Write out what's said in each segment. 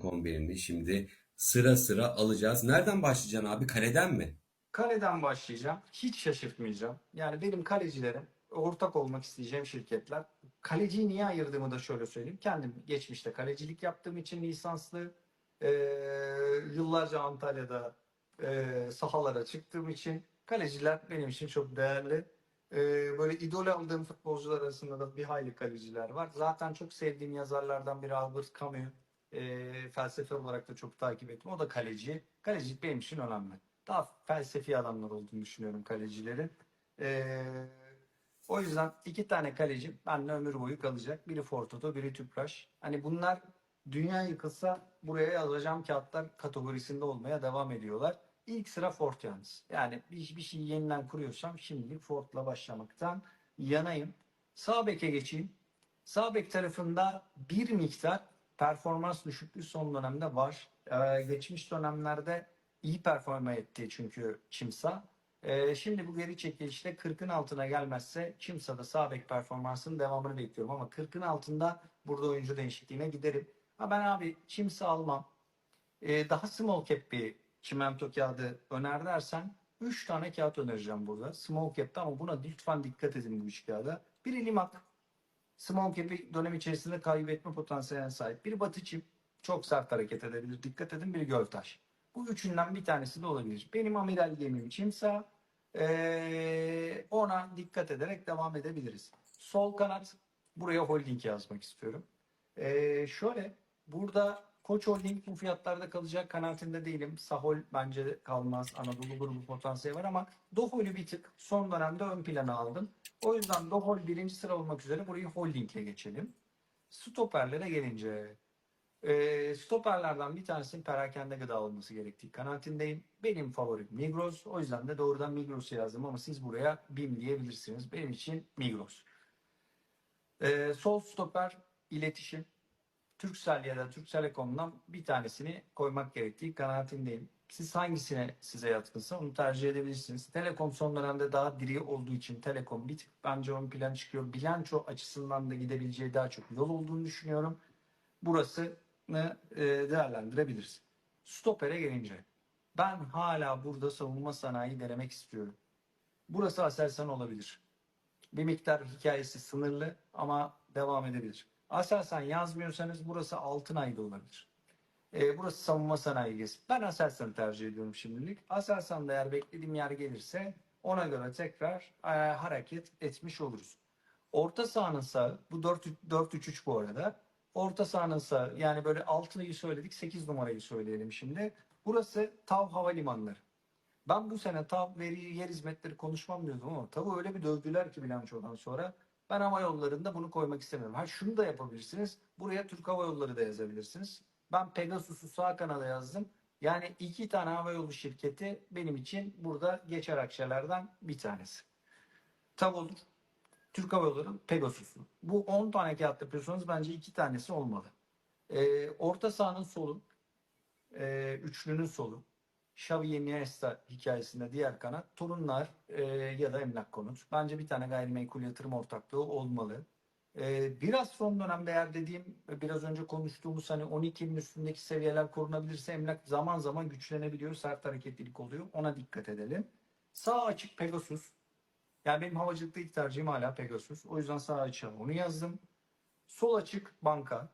ilk 11'ini şimdi sıra sıra alacağız. Nereden başlayacaksın abi? Kaleden mi? Kaleden başlayacağım. Hiç şaşırtmayacağım. Yani benim kalecilerim, ortak olmak isteyeceğim şirketler. Kaleciyi niye ayırdığımı da şöyle söyleyeyim. Kendim geçmişte kalecilik yaptığım için lisanslı, eee, yıllarca Antalya'da eee, sahalara çıktığım için kaleciler benim için çok değerli. Eee, böyle idol aldığım futbolcular arasında da bir hayli kaleciler var. Zaten çok sevdiğim yazarlardan biri Albert Camus. Eee, felsefe olarak da çok takip ettim. O da kaleci. Kalecilik benim için önemli daha felsefi adamlar olduğunu düşünüyorum kalecilerin. Ee, o yüzden iki tane kaleci benimle ömür boyu kalacak. Biri Fortoto, biri Tüpraş. Hani bunlar dünya yıkılsa buraya yazacağım kağıtlar kategorisinde olmaya devam ediyorlar. İlk sıra Fort yalnız. Yani bir, bir şey yeniden kuruyorsam şimdilik Fort'la başlamaktan yanayım. Sağ beke geçeyim. Sağ bek tarafında bir miktar performans düşüklüğü son dönemde var. Ee, geçmiş dönemlerde iyi performa etti çünkü Çimsa. Ee, şimdi bu geri çekilişte 40'ın altına gelmezse Çimsa'da sağ bek performansının devamını bekliyorum ama 40'ın altında burada oyuncu değişikliğine giderim. Ha ben abi Çimsa almam. Ee, daha small cap bir çimento kağıdı öner dersen 3 tane kağıt önereceğim burada. Small cap'te ama buna lütfen dikkat edin bu üç kağıda. Biri Limak. Small cap'i dönem içerisinde kaybetme potansiyeline sahip. Biri Batı Çim. Çok sert hareket edebilir. Dikkat edin. Biri Göltaş. Bu üçünden bir tanesi de olabilir. Benim amiral gemim Çimsa. Ee, ona dikkat ederek devam edebiliriz. Sol kanat. Buraya holding yazmak istiyorum. Ee, şöyle burada Koç Holding bu fiyatlarda kalacak kanaatinde değilim. Sahol bence kalmaz. Anadolu grubu potansiyeli var ama Dohol'ü bir tık son dönemde ön plana aldım. O yüzden Dohol birinci sıra olmak üzere burayı holdingle geçelim. Stoperlere gelince e, stoperlerden bir tanesinin perakende gıda olması gerektiği kanaatindeyim. Benim favorim Migros. O yüzden de doğrudan Migros'u yazdım ama siz buraya BİM diyebilirsiniz. Benim için Migros. E, sol stoper iletişim. Turkcell ya da Türk Telekom'dan bir tanesini koymak gerektiği kanaatindeyim. Siz hangisine size yatkınsa onu tercih edebilirsiniz. Telekom son dönemde daha diri olduğu için Telekom bir tık bence ön plan çıkıyor. Bilanço açısından da gidebileceği daha çok yol olduğunu düşünüyorum. Burasını e, değerlendirebiliriz. Stopper'e gelince ben hala burada savunma sanayi denemek istiyorum. Burası Aselsan olabilir. Bir miktar hikayesi sınırlı ama devam edebilir. Aselsan yazmıyorsanız burası Altınay'da olabilir. E, burası savunma sanayi. Ben Aselsan'ı tercih ediyorum şimdilik. Aselsan'da eğer beklediğim yer gelirse ona göre tekrar e, hareket etmiş oluruz. Orta sahanın sağı, bu 4-3-3 bu arada. Orta sahanın sağı, yani böyle 6'yı söyledik, 8 numarayı söyleyelim şimdi. Burası TAV Havalimanları. Ben bu sene TAV veri yer hizmetleri konuşmam diyordum ama TAV'ı öyle bir dövdüler ki bilançodan sonra. Ben hava yollarında bunu koymak istemiyorum. Ha şunu da yapabilirsiniz. Buraya Türk Hava Yolları da yazabilirsiniz. Ben Pegasus'u sağ kanada yazdım. Yani iki tane hava yolu şirketi benim için burada geçer akçelerden bir tanesi. TAV olur. Türk Hava Yolları Pegasus'u. Bu 10 tane kağıt yapıyorsanız bence iki tanesi olmalı. Ee, orta sahanın solu. e, üçlünün solu. Xavi Iniesta hikayesinde diğer kanat torunlar e, ya da emlak konut. Bence bir tane gayrimenkul yatırım ortaklığı olmalı. E, biraz son dönemde eğer dediğim biraz önce konuştuğumuz hani 12'nin üstündeki seviyeler korunabilirse emlak zaman zaman güçlenebiliyor. Sert hareketlilik oluyor. Ona dikkat edelim. Sağ açık Pegasus. Yani benim havacılıkta ilk tercihim hala Pegasus. O yüzden sağ açığa onu yazdım. Sol açık banka.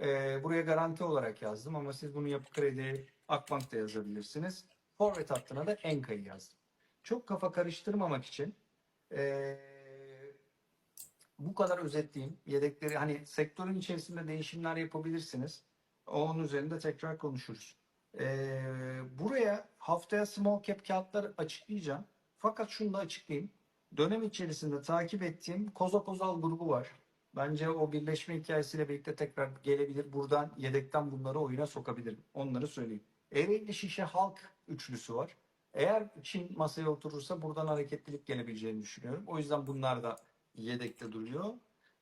Ee, buraya garanti olarak yazdım ama siz bunu Yapı Kredi, Akbank'ta yazabilirsiniz. Forvet hattına da Enka'yı yazdım. Çok kafa karıştırmamak için ee, bu kadar özetleyeyim. Yedekleri hani sektörün içerisinde değişimler yapabilirsiniz. Onun üzerinde tekrar konuşuruz. Ee, buraya haftaya small cap kağıtları açıklayacağım. Fakat şunu da açıklayayım. Dönem içerisinde takip ettiğim Koza Kozal grubu var. Bence o birleşme hikayesiyle birlikte tekrar gelebilir. Buradan yedekten bunları oyuna sokabilirim. Onları söyleyeyim. Ereğli Şişe Halk üçlüsü var. Eğer Çin masaya oturursa buradan hareketlilik gelebileceğini düşünüyorum. O yüzden bunlar da yedekte duruyor.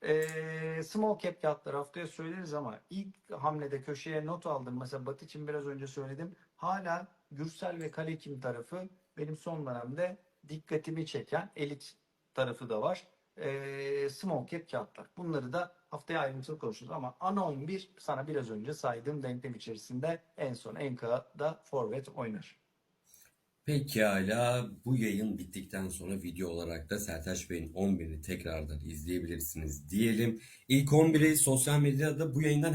Ee, small cap kağıtları haftaya söyleriz ama ilk hamlede köşeye not aldım. Mesela Batı için biraz önce söyledim. Hala Gürsel ve Kalekim tarafı benim son dönemde dikkatimi çeken elit tarafı da var. Ee, small cap kağıtlar. Bunları da Haftaya ayrıntılı konuşuruz ama ana 11 sana biraz önce saydığım denklem içerisinde en son Enka'da forvet oynar. Pekala bu yayın bittikten sonra video olarak da Sertaç Bey'in 11'ini tekrardan izleyebilirsiniz diyelim. İlk 11'i sosyal medyada bu yayından